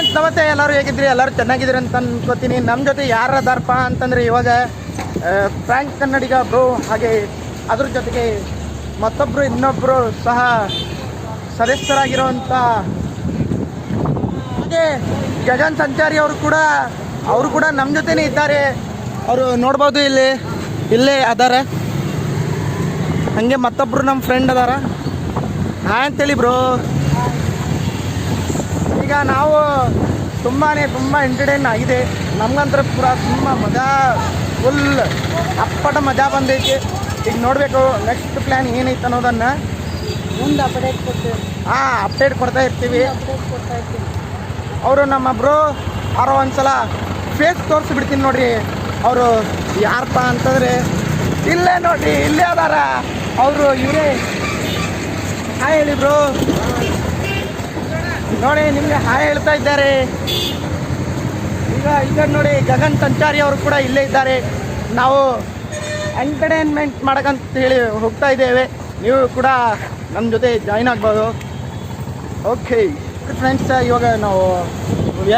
Friends ನಮಸ್ತೆ. ಎಲ್ಲರೂ ಹೇಗಿದ್ರಿ ಎಲ್ಲರೂ ಚೆನ್ನಾಗಿದ್ರಿ ಅಂತ ಅನ್ಕೋತೀನಿ. ನಮ್ಮ ಜೊತೆ ಯಾರು ಅದಾರಪ್ಪ ಅಂತಂದರೆ ಇವಾಗ ಫ್ರ್ಯಾಂಕ್ ಕನ್ನಡಿಗ ಬ್ರೋ, ಹಾಗೆ ಅದ್ರ ಜೊತೆಗೆ ಮತ್ತೊಬ್ಬರು ಇನ್ನೊಬ್ಬರು ಸಹ ಸದಸ್ಯರಾಗಿರುವಂಥ ಹಾಗೆ ಗಗನ್ ಸಂಚಾರಿ ಅವರು ಕೂಡ ಅವರು ಕೂಡ ನಮ್ಮ ಜೊತೆನೇ ಇದ್ದಾರೆ. ಅವರು ನೋಡ್ಬೋದು ಇಲ್ಲಿ, ಇಲ್ಲೇ ಅದಾರ. ಹಾಗೆ ಮತ್ತೊಬ್ಬರು ನಮ್ಮ ಫ್ರೆಂಡ್ ಅದಾರ. ಹಾಂ ಅಂತೇಳಿ ಬ್ರೋ. ಈಗ ನಾವು ತುಂಬಾ ತುಂಬ ಎಂಟರ್ಟೈನ್ ಆಗಿದೆ. ನಮ್ಗಂತರ ಪೂರ ತುಂಬ ಮಜಾ ಫುಲ್ ಅಪ್ಪಟ ಮಜಾ ಬಂದೈತಿ. ಈಗ ನೋಡಬೇಕು ನೆಕ್ಸ್ಟ್ ಪ್ಲ್ಯಾನ್ ಏನೈತೆ ಅನ್ನೋದನ್ನು. ಮುಂದೆ ಅಪ್ಡೇಟ್ ಕೊಡ್ತೀವಿ. ಹಾಂ ಅಪ್ಡೇಟ್ ಕೊಡ್ತಾ ಇರ್ತೀವಿ. ಅವರು ನಮ್ಮ ಬ್ರೋ ಯಾರೋ ಒಂದ್ಸಲ ಫೇಸ್ ತೋರಿಸ್ಬಿಡ್ತೀನಿ ನೋಡ್ರಿ. ಅವರು ಯಾರಪ್ಪ ಅಂತಂದ್ರೆ ಇಲ್ಲೇ ನೋಡ್ರಿ ಇಲ್ಲೇ ಅದಾರ. ಅವರು ಇವರೇ. ಹಾಯ್ ಹೇಳಿ ಬ್ರೋ ನೋಡಿ, ನಿಮಗೆ ಹಾಯ್ ಹೇಳ್ತಾ ಇದ್ದಾರೆ. ಈಗ ಈಗ ನೋಡಿ, ಗಗನ್ ಸಂಚಾರಿ ಅವರು ಕೂಡ ಇಲ್ಲೇ ಇದ್ದಾರೆ. ನಾವು ಎಂಟರ್ಟೈನ್ಮೆಂಟ್ ಮಾಡಕ್ಕಂತ ಹೇಳಿ ಹೋಗ್ತಾ ಇದ್ದೇವೆ. ನೀವು ಕೂಡ ನಮ್ಮ ಜೊತೆ ಜಾಯ್ನ್ ಆಗ್ಬೋದು. ಓಕೆ ಫ್ರೆಂಡ್ಸ್ ಇವಾಗ ನಾವು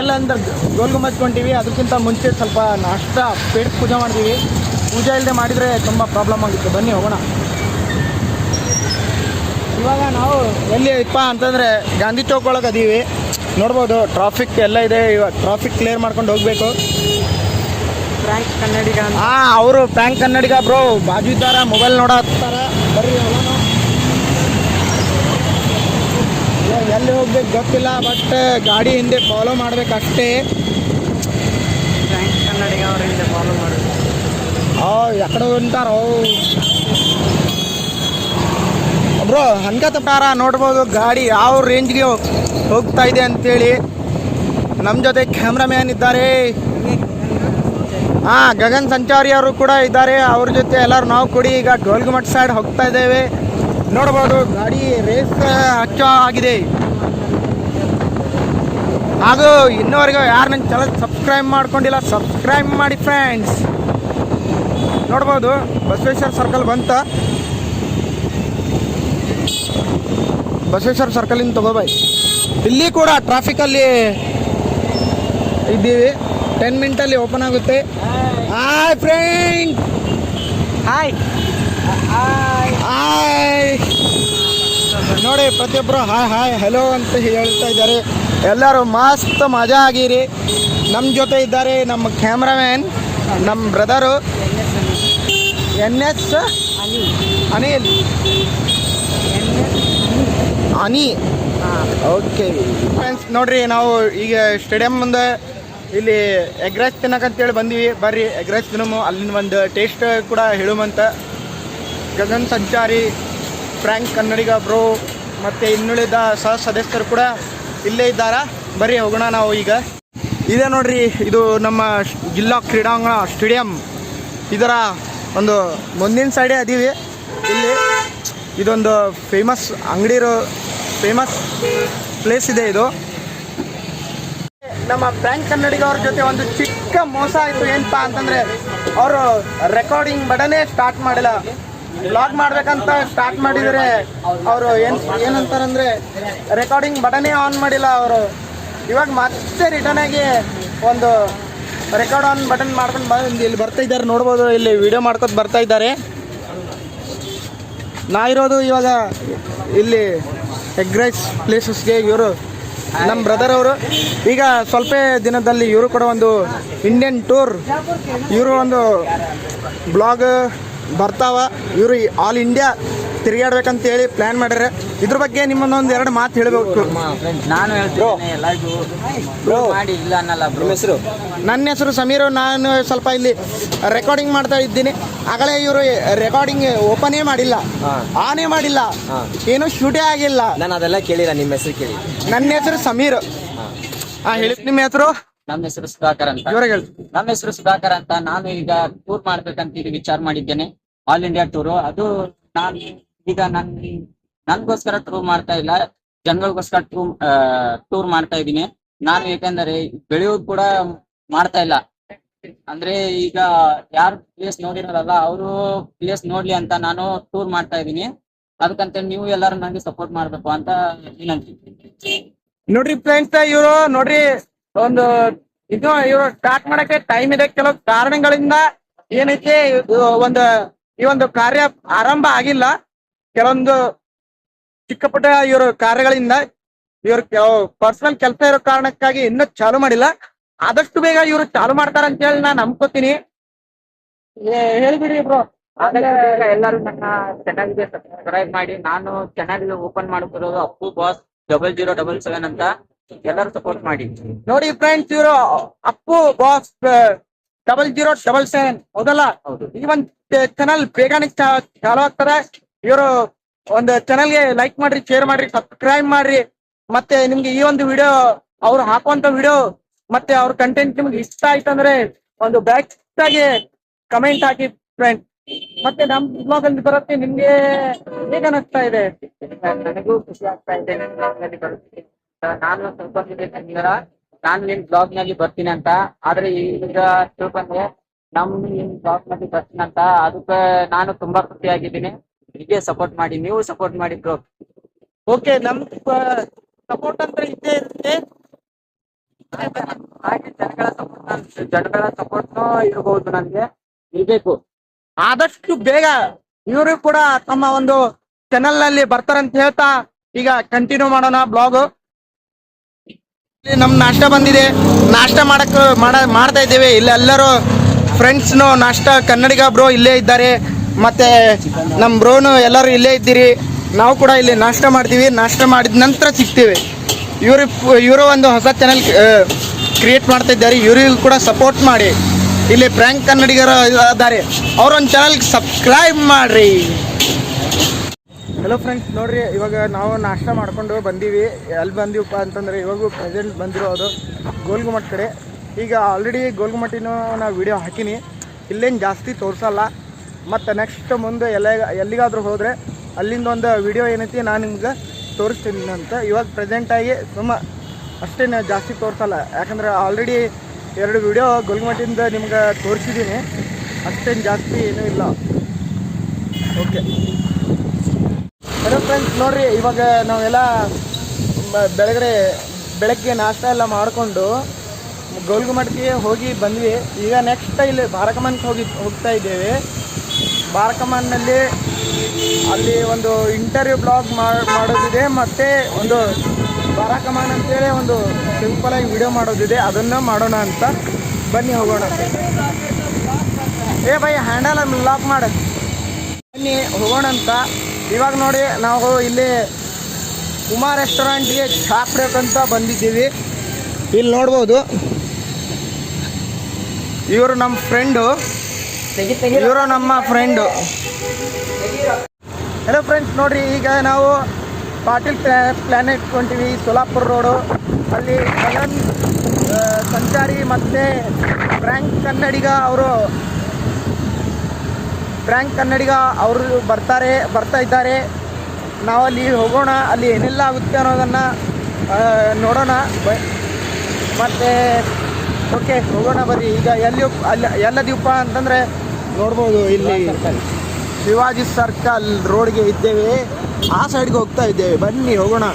ಎಲ್ಲ ಅಂದ್ರೆ ಗೋಲ್ ಗುಂಬಜ್ ಅದಕ್ಕಿಂತ ಮುಂಚೆ ಸ್ವಲ್ಪ ನಾಷ್ಟ, ಪೇಟ್ ಪೂಜೆ ಮಾಡ್ತೀವಿ. ಪೂಜೆ ಇಲ್ಲದೆ ಮಾಡಿದರೆ ತುಂಬ ಪ್ರಾಬ್ಲಮ್ ಆಗುತ್ತೆ. ಬನ್ನಿ, ಹೋಗೋಣ. ಇವಾಗ ನಾವು ಎಲ್ಲಿ ಇಪ್ಪ ಅಂತಂದರೆ ಗಾಂಧಿ ಚೌಕ್ ಒಳಗೆ ಅದೀವಿ. ನೋಡ್ಬೋದು ಟ್ರಾಫಿಕ್ ಎಲ್ಲ ಇದೆ ಇವಾಗ ಟ್ರಾಫಿಕ್ ಕ್ಲಿಯರ್ ಮಾಡ್ಕೊಂಡು ಹೋಗಬೇಕು. ಕನ್ನಡಿಗ ಹಾಂ ಅವರು ಪ್ಯಾಂಕ್ ಕನ್ನಡಿಗ ಬ್ರೋ ಬಾಜು ಇದ್ದಾರ ಮೊಬೈಲ್ ನೋಡತ್ತಾರ ಬರ್ರಿ ಎಲ್ಲಿ ಹೋಗ್ಬೇಕು ಗೊತ್ತಿಲ್ಲ ಬಟ್ ಗಾಡಿ ಹಿಂದೆ ಫಾಲೋ ಮಾಡ್ಬೇಕಷ್ಟೇ. ಕನ್ನಡಿಗ ಕನ್ನಡಿಗ ಹಿಂದೆ ಫಾಲೋ ಮಾಡೋದು. ಆ ಎಕಡೆ ಹೊಂಟಾರೋ ಬ್ರೋ ಹಂಗತ ಪ್ರಕಾರ ನೋಡ್ಬೋದು, ಗಾಡಿ ಯಾವ ರೇಂಜ್ಗೆ ಹೋಗ್ತಾ ಇದೆ ಅಂತೇಳಿ. ನಮ್ಮ ಜೊತೆ ಕ್ಯಾಮ್ರಾಮ್ಯಾನ್ ಇದ್ದಾರೆ. ಹಾಂ, ಗಗನ್ ಸಂಚಾರಿ ಅವರು ಕೂಡ ಇದ್ದಾರೆ. ಅವ್ರ ಜೊತೆ ಎಲ್ಲರೂ ನಾವು ಕೂಡಿ ಈಗ ಗೋಲ್ಗುಮಟ್ ಸೈಡ್ ಹೋಗ್ತಾ ಇದ್ದೇವೆ. ನೋಡ್ಬೋದು, ಗಾಡಿ ರೇಸ್ ಹಚ್ಚೋ ಆಗಿದೆ. ಹಾಗೂ ಇನ್ನೂವರೆಗೂ ಯಾರು ನನ್ನ ಚಾನಲ್ ಸಬ್ಸ್ಕ್ರೈಬ್ ಮಾಡ್ಕೊಂಡಿಲ್ಲ ಸಬ್ಸ್ಕ್ರೈಬ್ ಮಾಡಿ ಫ್ರೆಂಡ್ಸ್ ನೋಡ್ಬೋದು, ಬಸವೇಶ್ವರ ಸರ್ಕಲ್ ಬಂತ. ಬಸವೇಶ್ವರ ಸರ್ಕಲಿಂದ ತಗೋಬಾಯ್ ಇಲ್ಲಿ ಕೂಡ ಟ್ರಾಫಿಕಲ್ಲಿ ಇದ್ದೀವಿ. ಟೆನ್ ಮಿನಿಟಲ್ಲಿ ಓಪನ್ ಆಗುತ್ತೆ. ಹಾಯ್ ಫ್ರೆಂಡ್ ಹಾಯ್ ಹಾಯ್ ನೋಡಿ ಪ್ರತಿಯೊಬ್ಬರು ಹಾಯ್ ಹಾಯ್ ಹಲೋ ಅಂತ ಹೇಳ್ತಾ ಇದ್ದಾರೆ. ಎಲ್ಲರೂ ಮಸ್ತ್ ಮಜಾ ಆಗಿರಿ. ನಮ್ಮ ಜೊತೆ ಇದ್ದಾರೆ ನಮ್ಮ ಕ್ಯಾಮ್ರಾಮ್ಯಾನ್ ನಮ್ಮ brother N S Ani Anil Ani okay friends ನೋಡ್ರಿ, ನಾವು ಈಗ ಸ್ಟೇಡಿಯಂ ಮುಂದೆ ಇಲ್ಲಿ ಎಗ್ ರೈಸ್ ತಿನ್ನಕಂತೇಳಿ ಬಂದೀವಿ. ಬರ್ರಿ ಎಗ್ ರೈಸ್ ತಿನ್ನಮು. ಅಲ್ಲಿನ ಒಂದು ಟೇಸ್ಟ್ ಕೂಡ ಹೇಳುಮಂತ ಗಗನ್ ಸಂಚಾರಿ ಫ್ರ್ಯಾಂಕ್ ಕನ್ನಡಿಗ ಬ್ರೋ ಮತ್ತು ಇನ್ನುಳಿದ ಸಹ ಸದಸ್ಯರು ಕೂಡ ಇಲ್ಲೇ ಇದ್ದಾರ? ಬರ್ರಿ, ಹೋಗೋಣ ನಾವು ಈಗ. ಇದೆ ನೋಡ್ರಿ, ಇದು ನಮ್ಮ ಜಿಲ್ಲಾ ಕ್ರೀಡಾಂಗಣ ಸ್ಟೇಡಿಯಂ. ಇದರ ಒಂದು ಮುಂದಿನ ಸೈಡೇ ಅದೀವಿ. ಇಲ್ಲಿ ಇದೊಂದು ಫೇಮಸ್ ಅಂಗಡಿ ಇರೋ ಫೇಮಸ್ ಪ್ಲೇಸ್ ಇದೆ ಇದು. ನಮ್ಮ ಬ್ಯಾಂಕ್ ಕನ್ನಡಿಗ ಅವ್ರ ಜೊತೆ ಒಂದು ಚಿಕ್ಕ ಮೋಸ ಆಯಿತು. ಏನಪ್ಪಾ ಅಂತಂದ್ರೆ ಅವರು ರೆಕಾರ್ಡಿಂಗ್ ಬಡನೆ ಸ್ಟಾರ್ಟ್ ಮಾಡಿಲ್ಲ. ಬ್ಲಾಗ್ ಮಾಡ್ಬೇಕಂತ ಸ್ಟಾರ್ಟ್ ಮಾಡಿದರೆ ಅವರು ಏನು ಏನಂತಾರಂದ್ರೆ ರೆಕಾರ್ಡಿಂಗ್ ಬಟನೇ ಆನ್ ಮಾಡಿಲ್ಲ ಅವರು. ಇವಾಗ ಮತ್ತೆ ರಿಟರ್ನ್ ಆಗಿ ಒಂದು ರೆಕಾರ್ಡ್ ಆನ್ ಬಟನ್ ಮಾಡ್ಕೊಂಡು ಬಂದು ಇಲ್ಲಿ ಬರ್ತಾ ಇದ್ದಾರೆ. ನೋಡ್ಬೋದು, ಇಲ್ಲಿ ವಿಡಿಯೋ ಮಾಡ್ಕೊತ ಬರ್ತಾ ಇದ್ದಾರೆ. ನಾ ಇರೋದು ಇವಾಗ ಇಲ್ಲಿ ಎಗ್ ರೈಸ್ ಪ್ಲೇಸಸ್ಗೆ ಇವರು ನಮ್ಮ ಬ್ರದರ್ ಅವರು. ಈಗ ಸ್ವಲ್ಪ ದಿನದಲ್ಲಿ ಇವರು ಕೂಡ ಒಂದು ಇಂಡಿಯನ್ ಟೂರ್ ಇವರು ಒಂದು ಬ್ಲಾಗ್ ಬರ್ತಾವ. ಇವರು ಆಲ್ ಇಂಡಿಯಾ ತಿರುಗಾಡ್ಬೇಕಂತ ಹೇಳಿ ಪ್ಲ್ಯಾನ್ ಮಾಡ್ಯಾರ. ಇದ್ರ ಬಗ್ಗೆ ನಿಮ್ಮನ್ನೊಂದು ಎರಡು ಮಾತು ಹೇಳಬೇಕು. ನಾನು ಹೇಳ್ತೀನಿ ಎಲ್ಲರಿಗೂ ಮಾಡಿ ಇಲ್ಲ ಅನ್ನಲ್ಲ ಬ್ರೋ ಹೆಸರು? ನನ್ನ ಹೆಸರು ಸಮೀರ್. ನಾನು ಸ್ವಲ್ಪ ಇಲ್ಲಿ ರೆಕಾರ್ಡಿಂಗ್ ಮಾಡ್ತಾ ಇದ್ದೀನಿ. ಆಗಲೇ ಇವರು ರೆಕಾರ್ಡಿಂಗ್ ಓಪನೇ ಮಾಡಿಲ್ಲ. ಆನೇ ಮಾಡಿಲ್ಲ. ಏನು ಶೂಟೇ ಆಗಿಲ್ಲ. ನಾನು ಅದೆಲ್ಲ ಕೇಳಿಲ್ಲ ನಿಮ್ಮ ಹೆಸರು ಕೇಳಿ. ನನ್ನ ಹೆಸರು ಸಮೀರ್. ಹಾ. ಹೇಳಿ. ನಿಮ್ಮ ಹೆಸರು? ನಮ್ಮ ಹೆಸರು ಸುಧಾಕರ್ ಅಂತ. ನಮ್ಮ ಹೆಸರು ಸುಧಾಕರ್ ಅಂತ. ನಾನು ಈಗ ಟೂರ್ ಮಾಡ್ಬೇಕಂತ ಈಗ ವಿಚಾರ ಮಾಡಿದ್ದೇನೆ. ಆಲ್ ಇಂಡಿಯಾ ಟೂರ್ ಅದು ನಾನು ಈಗ ನನ್ ನನ್ಗೋಸ್ಕರ ಟೂರ್ ಮಾಡ್ತಾ ಇಲ್ಲ. ಜನಗಳಿಗೋಸ್ಕರ ಟೂರ್ ಟೂರ್ ಮಾಡ್ತಾ ಇದ್ದೀನಿ. ನಾನು ಏಕೆಂದರೆ ಬೆಳೆಯೋದು ಕೂಡ ಮಾಡ್ತಾ ಇಲ್ಲ. ಅಂದ್ರೆ ಈಗ ಯಾರು ಪ್ಲೇಸ್ ನೋಡಿರಲ್ಲ, ಅವರು ಪ್ಲೇಸ್ ನೋಡ್ಲಿ ಅಂತ ನಾನು ಟೂರ್ ಮಾಡ್ತಾ ಇದ್ದೀನಿ. ಅದಕ್ಕಂತ ನೀವು ಎಲ್ಲರೂ ನನಗೆ ಸಪೋರ್ಟ್ ಮಾಡ್ಬೇಕು ಅಂತ ವಿನಂತಿ. ನೋಡ್ರಿ ಫ್ರೆಂಡ್ಸ್ ಇವರು ನೋಡ್ರಿ, ಒಂದು ಇದು ಇವರು ಸ್ಟಾರ್ಟ್ ಮಾಡಕ್ಕೆ ಟೈಮ್ ಇದೆ. ಕೆಲವು ಕಾರಣಗಳಿಂದ ಏನೈತೆ ಒಂದು ಈ ಒಂದು ಕಾರ್ಯ ಆರಂಭ ಆಗಿಲ್ಲ. ಕೆಲವೊಂದು ಚಿಕ್ಕಪುಟ್ಟ ಇವರು ಕಾರ್ಯಗಳಿಂದ ಇವ್ರ ಪರ್ಸನಲ್ ಕೆಲಸ ಇರೋ ಕಾರಣಕ್ಕಾಗಿ ಇನ್ನೂ ಚಾಲು ಮಾಡಿಲ್ಲ. ಆದಷ್ಟು ಬೇಗ ಇವರು ಚಾಲು ಮಾಡ್ತಾರ ಅಂತ ಹೇಳಿ ನಾನು ನಂಬ್ಕೋತೀನಿ. ಹೇಳ್ಬಿಡಿ ಬ್ರೋ. ಎಲ್ಲರೂ ನನ್ನ ಚಾನಲ್ಗೆ ಸಬ್ಸ್ಕ್ರೈಬ್ ಮಾಡಿ ನಾನು ಚಾನಲ್ ಓಪನ್ ಮಾಡ್ಕೊಳ್ಳೋದು Appu boss double zero double seven ಅಂತ ಎಲ್ಲರೂ ಸಪೋರ್ಟ್ ಮಾಡಿ. ನೋಡಿ ಫ್ರೆಂಡ್ಸ್ ಇವರು Appu boss double zero double seven ಹೌದಲ್ಲ? ಹೌದು. ಈ ಒಂದು ಚಾನಲ್ ಬೇಗನೆ ಚಾಲು ಆಗ್ತದೆ. ಇವರು ಒಂದು ಚಾನಲ್ಗೆ ಲೈಕ್ ಮಾಡ್ರಿ ಶೇರ್ ಮಾಡ್ರಿ ಸಬ್ಸ್ಕ್ರೈಬ್ ಮಾಡ್ರಿ. ಮತ್ತೆ ನಿಮ್ಗೆ ಈ ಒಂದು ವಿಡಿಯೋ ಅವ್ರು ಹಾಕುವಂತ ವಿಡಿಯೋ ಮತ್ತೆ ಅವ್ರ ಕಂಟೆಂಟ್ ನಿಮ್ಗೆ ಇಷ್ಟ ಆಯ್ತಂದ್ರೆ ಒಂದು ಬ್ಯಾಕ್ ಆಗಿ ಕಮೆಂಟ್ ಹಾಕಿ ಫ್ರೆಂಡ್ ಮತ್ತೆ ನಮ್ ಬ್ಲಾಗ್ ಅಲ್ಲಿ ಬರುತ್ತೆ, ನಿಮ್ಗೆ ಹೇಗೆ ಅನಿಸ್ತಾ ಇದೆ? ನನಗೂ ಖುಷಿ ಆಗ್ತಾ ಇದೆ. ನಾನು ಸ್ವಲ್ಪ ನಾನು ನಿಮ್ ಬ್ಲಾಗ್ನಲ್ಲಿ ಬರ್ತೀನಿ ಅಂತ. ಆದ್ರೆ ಈಗ ತಿಳ್ಕೊಂಡೆ ನಮ್ ನಿಮ್ ಬ್ಲಾಗ್ನಲ್ಲಿ ಬರ್ತೀನಿ ಅಂತ. ಅದಕ್ಕೆ ನಾನು ತುಂಬಾ ಖುಷಿಯಾಗಿದ್ದೀನಿ. ಹೀಗೆ ಸಪೋರ್ಟ್ ಮಾಡಿ ನೀವು ಸಪೋರ್ಟ್ ಮಾಡಿ ಬ್ರೋ ಓಕೆ ನಮ್ ಸಪೋರ್ಟ್ ಅಂದ್ರೆ ಇದೇ ಇರುತ್ತೆ. ಹಾಗೆ ಜನಗಳ ಸಪೋರ್ಟ್ ಜನಗಳ ಸಪೋರ್ಟ್ ಇರಬಹುದು ನನ್ಗೆ. ಇರ್ಬೇಕು. ಆದಷ್ಟು ಬೇಗ ಇವರು ಕೂಡ ತಮ್ಮ ಒಂದು ಚಾನೆಲ್ನಲ್ಲಿ ಬರ್ತಾರಂತ ಹೇಳ್ತಾ ಈಗ ಕಂಟಿನ್ಯೂ ಮಾಡೋಣ ಬ್ಲಾಗ್ ನಮ್ ನಾಷ್ಟ ಬಂದಿದೆ. ನಾಷ್ಟ ಮಾಡಕ್ ಮಾಡ ಮಾಡ್ತಾ ಇದ್ದೇವೆ. ಇಲ್ಲಿ ಎಲ್ಲರೂ ಫ್ರೆಂಡ್ಸ್ನು ನಾಷ್ಟ ಕನ್ನಡಿಗ ಬ್ರೋ ಇಲ್ಲೇ ಇದ್ದಾರೆ. ಮತ್ತೆ ನಮ್ಮ ಬ್ರೋನು ಎಲ್ಲರೂ ಇಲ್ಲೇ ಇದ್ದೀರಿ. ನಾವು ಕೂಡ ಇಲ್ಲಿ ನಾಷ್ಟ ಮಾಡ್ತೀವಿ. ನಾಷ್ಟ ಮಾಡಿದ ನಂತರ ಸಿಗ್ತೀವಿ. ಇವರು ಇವರು ಒಂದು ಹೊಸ ಚಾನೆಲ್ ಕ್ರಿಯೇಟ್ ಮಾಡ್ತಾ ಇದ್ದಾರೆ. ಇವರಿಗೂ ಕೂಡ ಸಪೋರ್ಟ್ ಮಾಡಿ. ಇಲ್ಲಿ ಪ್ರ್ಯಾಂಕ್ ಕನ್ನಡಿಗರು ಇದ್ದಾರೆ. ಅವ್ರೊಂದು ಚಾನಲ್ ಸಬ್ಸ್ಕ್ರೈಬ್ ಮಾಡ್ರಿ. ಹಲೋ ಫ್ರೆಂಡ್ಸ್ ನೋಡ್ರಿ, ಇವಾಗ ನಾವು ನಾಷ್ಟ ಮಾಡ್ಕೊಂಡು ಬಂದೀವಿ. ಎಲ್ಲಿ ಬಂದೀವಪ್ಪ ಅಂತಂದ್ರೆ, ಇವಾಗೂ ಪ್ರೆಸೆಂಟ್ ಬಂದಿರೋದು ಗೋಲ್ಗುಮಟ್ ಕಡೆ. ಈಗ ಆಲ್ರೆಡಿ ಗೋಲ್ಗುಮಟ್ಟಿನೂ ನಾವು ವಿಡಿಯೋ ಹಾಕಿನಿ. ಇಲ್ಲೇನು ಜಾಸ್ತಿ ತೋರಿಸಲ್ಲ. ಮತ್ತು ನೆಕ್ಸ್ಟ್ ಮುಂದೆ ಎಲ್ಲ ಎಲ್ಲಿಗಾದರೂ ಹೋದರೆ ಅಲ್ಲಿಂದ ಒಂದು ವಿಡಿಯೋ ಏನೈತಿ ನಾನು ನಿಮ್ಗೆ ತೋರಿಸ್ತೀನಿ ಅಂತ. ಇವಾಗ ಪ್ರೆಸೆಂಟಾಗಿ ಸುಮ್ಮ ಅಷ್ಟೇನು ಜಾಸ್ತಿ ತೋರಿಸಲ್ಲ. ಯಾಕಂದ್ರೆ ಆಲ್ರೆಡಿ ಎರಡು ವಿಡಿಯೋ ಗೋಲ್ಗುಮಟ್ಟಿಂದ ನಿಮ್ಗೆ ತೋರಿಸಿದ್ದೀನಿ ಅಷ್ಟೇನು ಜಾಸ್ತಿ ಏನೂ ಇಲ್ಲ. ಓಕೆ ಹಲೋ ಫ್ರೆಂಡ್ಸ್ ನೋಡ್ರಿ, ಇವಾಗ ನಾವೆಲ್ಲ ಬೆಳಗಡೆ ಬೆಳಗ್ಗೆ ನಾಷ್ಟ ಎಲ್ಲ ಮಾಡಿಕೊಂಡು ಗೋಲ್ಗುಮಟ್ಗೆ ಹೋಗಿ ಬಂದ್ವಿ. ಈಗ ನೆಕ್ಸ್ಟ್ ಇಲ್ಲಿ ಬಾರಕಮನ್ಗೆ ಹೋಗಿ ಹೋಗ್ತಾ ಇದ್ದೇವೆ. ಬಾರಕಮನ್ನಲ್ಲಿ ಅಲ್ಲಿ ಒಂದು ಇಂಟರ್ವ್ಯೂ ಬ್ಲಾಗ್ ಮಾಡೋದಿದೆ ಮತ್ತು ಒಂದು ಬಾರಕಮಾನ್ ಅಂತೇಳಿ ಒಂದು ಸಿಂಪಲ್ ಆಗಿ ವಿಡಿಯೋ ಮಾಡೋದಿದೆ. ಅದನ್ನು ಮಾಡೋಣ ಅಂತ. ಬನ್ನಿ ಹೋಗೋಣ. ಏ ಬೈ ಹ್ಯಾಂಡಲ್ ಲಾಕ್ ಮಾಡ. ಬನ್ನಿ ಹೋಗೋಣ ಅಂತ. ಇವಾಗ ನೋಡಿ ನಾವು ಇಲ್ಲಿ ಉಮಾ ರೆಸ್ಟೋರೆಂಟ್ಗೆ ಕುಡಿಯೋಕ್ಕಂತ ಬಂದಿದ್ದೀವಿ. ಇಲ್ಲಿ ನೋಡ್ಬೋದು. ಇವರು ನಮ್ಮ ಫ್ರೆಂಡು ಇವರು ನಮ್ಮ ಫ್ರೆಂಡು ಹಲೋ ಫ್ರೆಂಡ್ಸ್ ನೋಡ್ರಿ ಈಗ ನಾವು ಪಾಟೀಲ್ ಪ್ಲಾನೆಟ್ ಹೊಂಟಿವಿ ಸೋಲಾಪುರ ರೋಡು ಅಲ್ಲಿ ಕಲನ್ ಸಂಚಾರಿ ಮತ್ತು ಫ್ರ್ಯಾಂಕ್ ಕನ್ನಡಿಗ ಅವರು. ಫ್ರ್ಯಾಂಕ್ ಕನ್ನಡಿಗ ಅವರು ಬರ್ತಾರೆ ಬರ್ತಾ ಇದ್ದಾರೆ. ನಾವು ಅಲ್ಲಿ ಹೋಗೋಣ ಅಲ್ಲಿ ಏನೆಲ್ಲ ಆಗುತ್ತೆ ಅನ್ನೋದನ್ನು ನೋಡೋಣ. ಬ ಮತ್ತು ಓಕೆ ಹೋಗೋಣ ಬರ್ರಿ. ಈಗ ಎಲ್ಲಿ ಅಲ್ಲಿ ಎಲ್ಲದೀಪ ಅಂತಂದರೆ ನೋಡ್ಬೋದು ಇಲ್ಲಿ ಶಿವಾಜಿ ಸರ್ಕಲ್ ರೋಡ್ಗೆ ಇದ್ದೇವೆ. ಆ ಸೈಡ್ಗೆ ಹೋಗ್ತಾ ಇದ್ದೇವೆ. ಬನ್ನಿ, ಹೋಗೋಣ.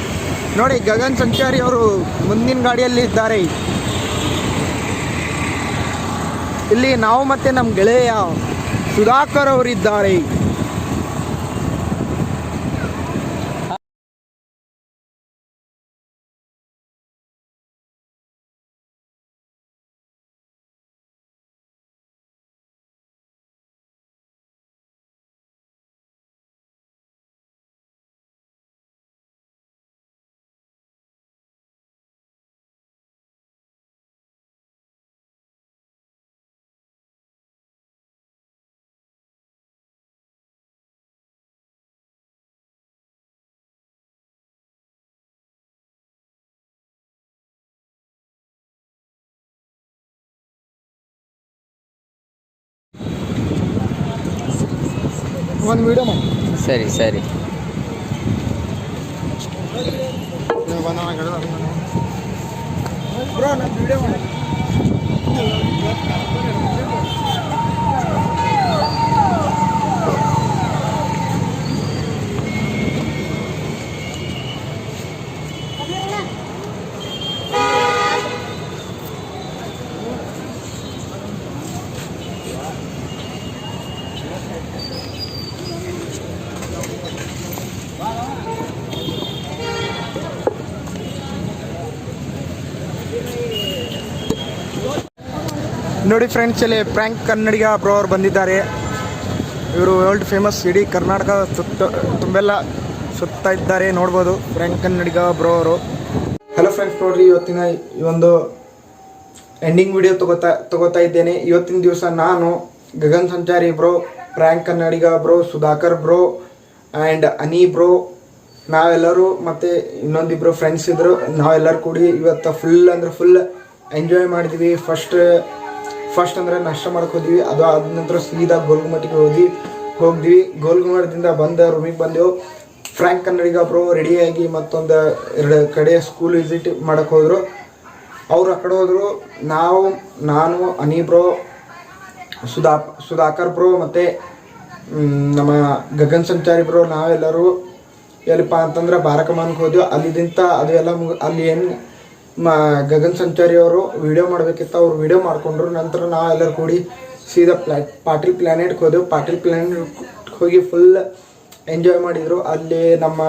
ನೋಡಿ, ಗಗನ್ ಸಂಚಾರಿ ಅವರು ಮುಂದಿನ ಗಾಡಿಯಲ್ಲಿ ಇದ್ದಾರೆ. ಇಲ್ಲಿ ನಾವು ಮತ್ತೆ ನಮ್ಮ ಗೆಳೆಯ ಸುಧಾಕರ್ ಅವರಿದ್ದಾರೆ. ಒಂದು ವಿಡಿಯೋ ಮಾಡಿ ಸರಿ ಸರಿ ಬ್ರೋ ನಾನು ವಿಡಿಯೋ ಮಾಡಿ ನೋಡಿ ಫ್ರೆಂಡ್ಸ್ ಇಲ್ಲಿ ಪ್ರ್ಯಾಂಕ್ ಕನ್ನಡಿಗ ಬ್ರೋ ಅವರು ಬಂದಿದ್ದಾರೆ. ಇವರು ವರ್ಲ್ಡ್ ಫೇಮಸ್ ಇಡೀ ಕರ್ನಾಟಕ ಸುತ್ತ, ತುಂಬೆಲ್ಲ ಸುತ್ತಾ ಇದ್ದಾರೆ. ನೋಡ್ಬೋದು ಪ್ರ್ಯಾಂಕ್ ಕನ್ನಡಿಗ ಬ್ರೋ ಅವರು. ಹಲೋ ಫ್ರೆಂಡ್ಸ್ ನೋಡ್ರಿ, ಇವತ್ತಿನ ಈ ಒಂದು ಎಂಡಿಂಗ್ ವಿಡಿಯೋ ತಗೋತಾ ತಗೋತಾ ಇದ್ದೇನೆ. ಇವತ್ತಿನ ದಿವಸ ನಾನು Gagan Sanchari bro prank Kannadiga bro Sudhakar bro and Ani bro ನಾವೆಲ್ಲರೂ ಮತ್ತು ಇನ್ನೊಂದಿಬ್ಬರು ಫ್ರೆಂಡ್ಸ್ ಇದ್ದರು ನಾವೆಲ್ಲರೂ ಕೂಡಿ ಇವತ್ತು ಫುಲ್ ಅಂದ್ರೆ ಫುಲ್ ಎಂಜಾಯ್ ಮಾಡಿದ್ವಿ. ಫಸ್ಟ್ ಫಸ್ಟ್ ಅಂದ್ರೆ ನಾಷ್ಟ ಮಾಡಕ್ಕೆ ಹೋದ್ವಿ. ಅದು ಆದ ನಂತರ ಸೀದಾ ಗೋಲ್ಗುಮಟಿಗೆ ಹೋಗಿ ಹೋಗಿದ್ವಿ. ಗೋಲ್ಗುಮಟದಿಂದ ಬಂದ ರೂಮಿಗೆ ಬಂದೆವು ಫ್ರ್ಯಾಂಕ್ ಕನ್ನಡಿಗ ಬ್ರೋ ರೆಡಿಯಾಗಿ ಮತ್ತೊಂದು ಎರಡು ಕಡೆ ಸ್ಕೂಲ್ ವಿಸಿಟ್ ಮಾಡಕ್ಕೆ ಹೋದರು. ಅವ್ರು ಆ ಕಡೆ ಹೋದರು. ನಾವು, ನಾನು ಅನಿ ಬ್ರೋ ಸುಧಾ, ಸುಧಾಕರ್ ಬ್ರೋ ಮತ್ತು ನಮ್ಮ ಗಗನ್ ಸಂಚಾರಿ ಬ್ರೋ ನಾವೆಲ್ಲರೂ ಎಲ್ಲಿಪ್ಪ ಅಂತಂದ್ರೆ ಬಾರಕಮಾನ್ಗೆ ಹೋದ್ವಿ. ಅಲ್ಲಿಂದ ಅದು ಎಲ್ಲ ಮುಗ, ಅಲ್ಲಿ ಏನು ಮ, ಗಗನ್ ಸಂಚಾರಿ ಅವರು ವಿಡಿಯೋ ಮಾಡಬೇಕಿತ್ತು ಅವ್ರು ವಿಡಿಯೋ ಮಾಡಿಕೊಂಡ್ರು. ನಂತರ ನಾವು ಎಲ್ಲರೂ ಕೂಡಿ ಸೀದಾ ಪ್ಲಾ, ಪಾಟೀಲ್ ಪ್ಲ್ಯಾನೆಟ್ಗೆ ಹೋದೆವು. ಪಾಟೀಲ್ ಪ್ಲಾನೆಟ್ ಹೋಗಿ ಫುಲ್ ಎಂಜಾಯ್ ಮಾಡಿದರು. ಅಲ್ಲಿ ನಮ್ಮ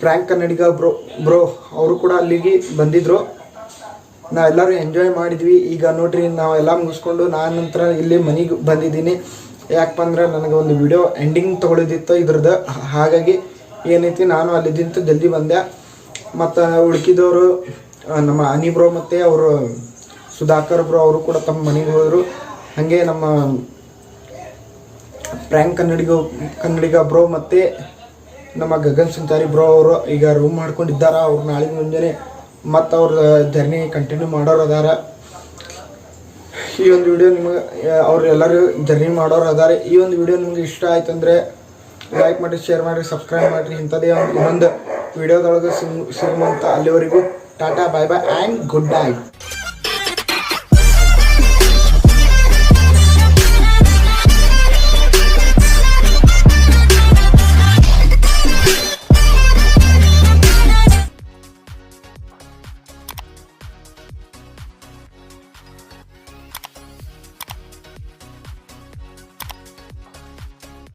ಫ್ರ್ಯಾಂಕ್ ಕನ್ನಡಿಗ ಬ್ರೋ ಬ್ರೋ ಅವರು ಕೂಡ ಅಲ್ಲಿಗೆ ಬಂದಿದ್ದರು ನಾವೆಲ್ಲರೂ ಎಂಜಾಯ್ ಮಾಡಿದ್ವಿ. ಈಗ ನೋಡ್ರಿ ನಾವೆಲ್ಲ ಮುಗಿಸ್ಕೊಂಡು ನಾನು ನಂತರ ಇಲ್ಲಿ ಮನೆಗೆ ಬಂದಿದ್ದೀನಿ. ಯಾಕಪ್ಪ ಅಂದ್ರೆ ನನಗೆ ಒಂದು ವಿಡಿಯೋ ಎಂಡಿಂಗ್ ತೊಗೊಳಿದಿತ್ತು ಇದ್ರದ್ದು. ಹಾಗಾಗಿ ಏನೈತಿ, ನಾನು ಅಲ್ಲಿದ್ದಿಂತ ಜಲ್ದಿ ಬಂದೆ. ಮತ್ತು ಉಳ್ಕಿದವರು ನಮ್ಮ ಅನಿ ಬ್ರೋ ಮತ್ತು ಅವರು, ಸುಧಾಕರ್ ಬ್ರೋ ಅವರು ಕೂಡ ತಮ್ಮ ಮನೆಗೆ ಹೋದರು. ಹಾಗೆ ನಮ್ಮ ಪ್ರ್ಯಾಂಕ್ ಕನ್ನಡಿಗ ಕನ್ನಡಿಗ ಬ್ರೋ ಮತ್ತು ನಮ್ಮ ಗಗನ್ ಸಂಚಾರಿ ಬ್ರೋ ಅವರು ಈಗ ರೂಮ್ ಮಾಡ್ಕೊಂಡಿದ್ದಾರ. ಅವ್ರು ನಾಳೆ ಮುಂಜಾನೆ ಮತ್ತು ಅವ್ರ ಜರ್ನಿ ಕಂಟಿನ್ಯೂ ಮಾಡೋರು ಅದಾರ. ಈ ಒಂದು ವಿಡಿಯೋ ನಿಮಗೆ ಅವರೆಲ್ಲರೂ ಜರ್ನಿ ಮಾಡೋರು ಅದಾರೆ. ಈ ಒಂದು ವಿಡಿಯೋ ನಿಮ್ಗೆ ಇಷ್ಟ ಆಯ್ತು ಅಂದರೆ ಲೈಕ್ ಮಾಡಿ ಶೇರ್ ಮಾಡಿರಿ ಸಬ್ಸ್ಕ್ರೈಬ್ ಮಾಡಿರಿ. ಇಂಥದ್ದೇ ಒಂದು ಇನ್ನೊಂದು ವಿಡಿಯೋದೊಳಗೆ ಸಿಗ್ ಸಿಗುವಂಥ ಅಲ್ಲಿವರೆಗೂ. Tata bye bye and good night